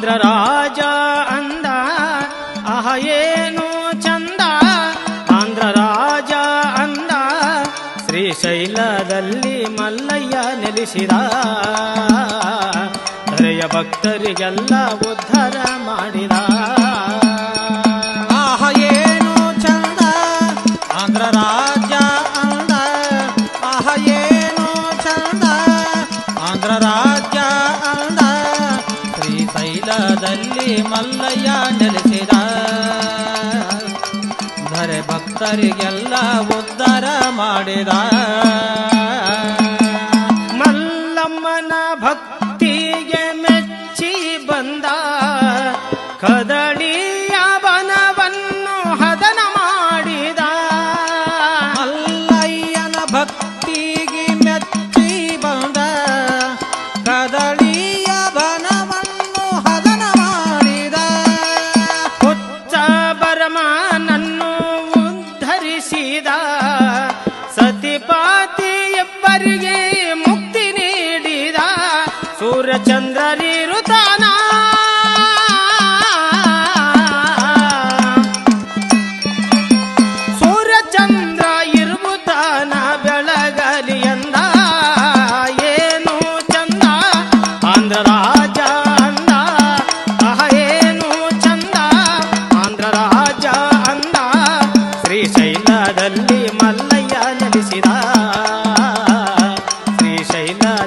ಆಂಧ್ರ ರಾಜ ಅಂದ. ಅಹ ಏನು ಚಂದ? ಆಂಧ್ರ ರಾಜ ಅಂದ. ಶ್ರೀಶೈಲದಲ್ಲಿ ಮಲ್ಲಯ್ಯ ನೆಲೆಸಿದ. ಹರೆಯ ಭಕ್ತರಿಗೆಲ್ಲ ಉದ್ಧರ ಮಠದಲ್ಲಿ ಮಲ್ಲಯ್ಯ ನೆಲೆಸಿದ. ಧರೆ ಭಕ್ತರಿಗೆಲ್ಲ ಉದ್ಧಾರ ಮಾಡಿದ.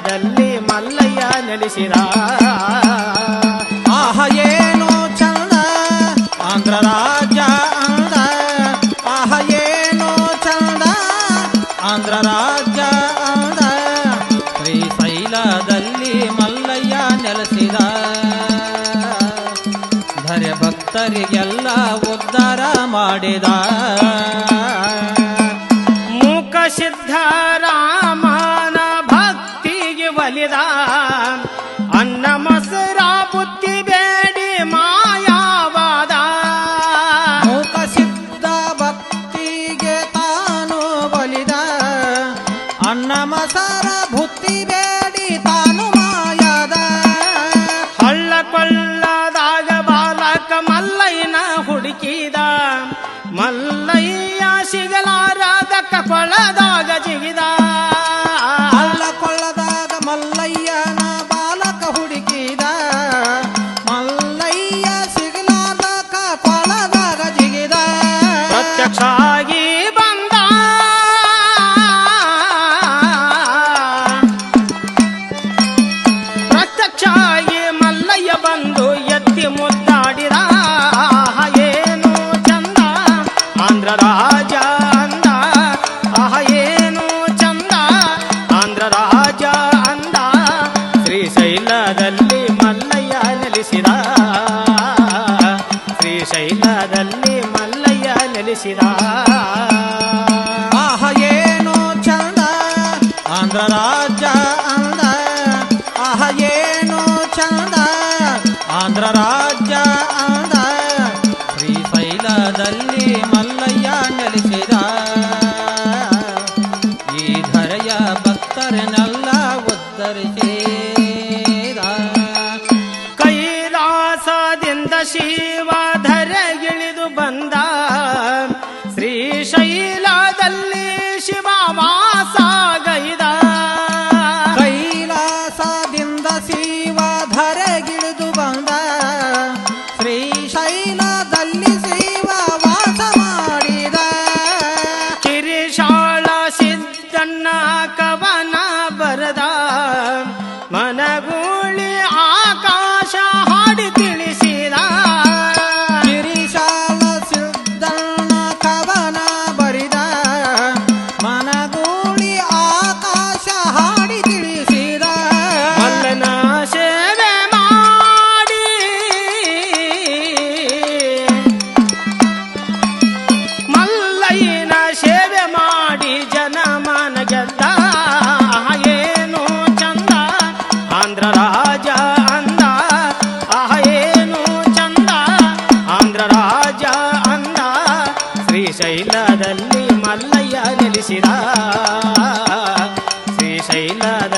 ದಲ್ಲಿ ಮಲ್ಲಯ್ಯ ನಡೆಸಿದ ಆಹ, ಏನು ಚಂದ? ಆಂಧ್ರ ರಾಜ್ಯ ಅಂದ. ಆಹ, ಏನು ಚಂದ? ಆಂಧ್ರ ರಾಜ್ಯ ಅಂದ. ಶ್ರೀಶೈಲದಲ್ಲಿ ಮಲ್ಲಯ್ಯ ನೆಲೆಸಿದ. ಧರೆ ಭಕ್ತರಿಗೆಲ್ಲ ಉದ್ಧಾರ ಮಾಡಿದ. నే మల్లయ్య నెలిసిరా ఆహ ఏను చంద ఆంధ్ర రాజ్య అంద. ఆహ ఏను చంద ఆంధ్ర రాజ్య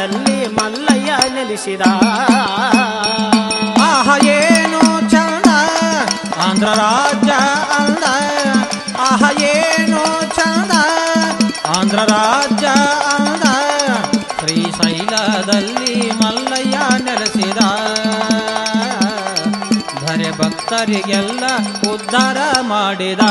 ಅಲ್ಲಿ ಮಲ್ಲಯ್ಯ ನೆಲೆಸಿದ. ಆಹ ಏನು ಚಂದ ಆಂಧ್ರ ರಾಜ್ಯ ಅಲ್ಲ ಆಹ ಏನು ಚಂದ ಆಂಧ್ರ ರಾಜ್ಯ ಅಲ್ಲ ಶ್ರೀಶೈಲದಲ್ಲಿ ಮಲ್ಲಯ್ಯ ನೆಲೆಸಿದ. ಧರೆ ಭಕ್ತರಿಗೆಲ್ಲ ಉದ್ಧಾರ ಮಾಡಿದ.